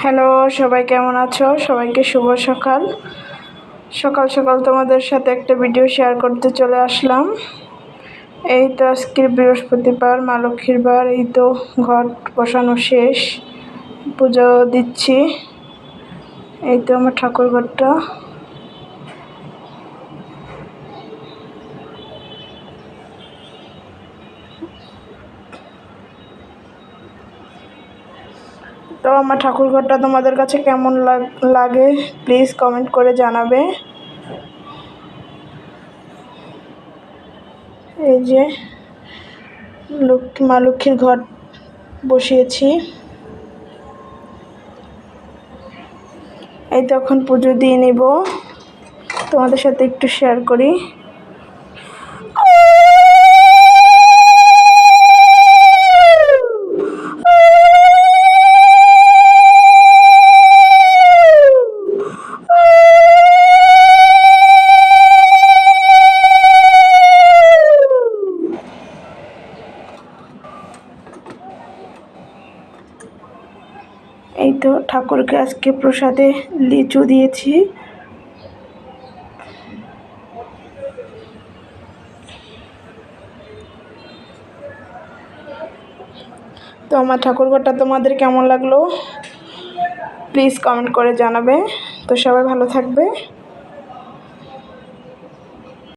Hello, সবাই কেমন আছো? সবাইকে শুভ সকাল। সকাল সকাল তোমাদের সাথে একটা ভিডিও শেয়ার করতে চলে আসলাম। এই তো আজকের বৃহস্পতিবার, মা লক্ষ্মীর বার। এই তো ঘর বসানো শেষ, পুজো দিচ্ছি। এই তো আমার ঠাকুর ঘরটা। তো আমার ঠাকুর ঘরটা তোমাদের কাছে কেমন লাগ- লাগে? প্লিজ কমেন্ট করে জানাবে। এই যে লক্ষ্মী মা লক্ষ্মীর ঘর বসিয়েছি। এই তখন পুজো দিয়ে নিব। তোমাদের সাথে একটু শেয়ার করি। এই তো ঠাকুরকে আজকে প্রসাদে লিচু দিয়েছি। তো আমার ঠাকুরঘরটা তোমাদের কেমন লাগল? প্লিজ কমেন্ট করে জানাবে। তো সবাই ভালো থাকবে।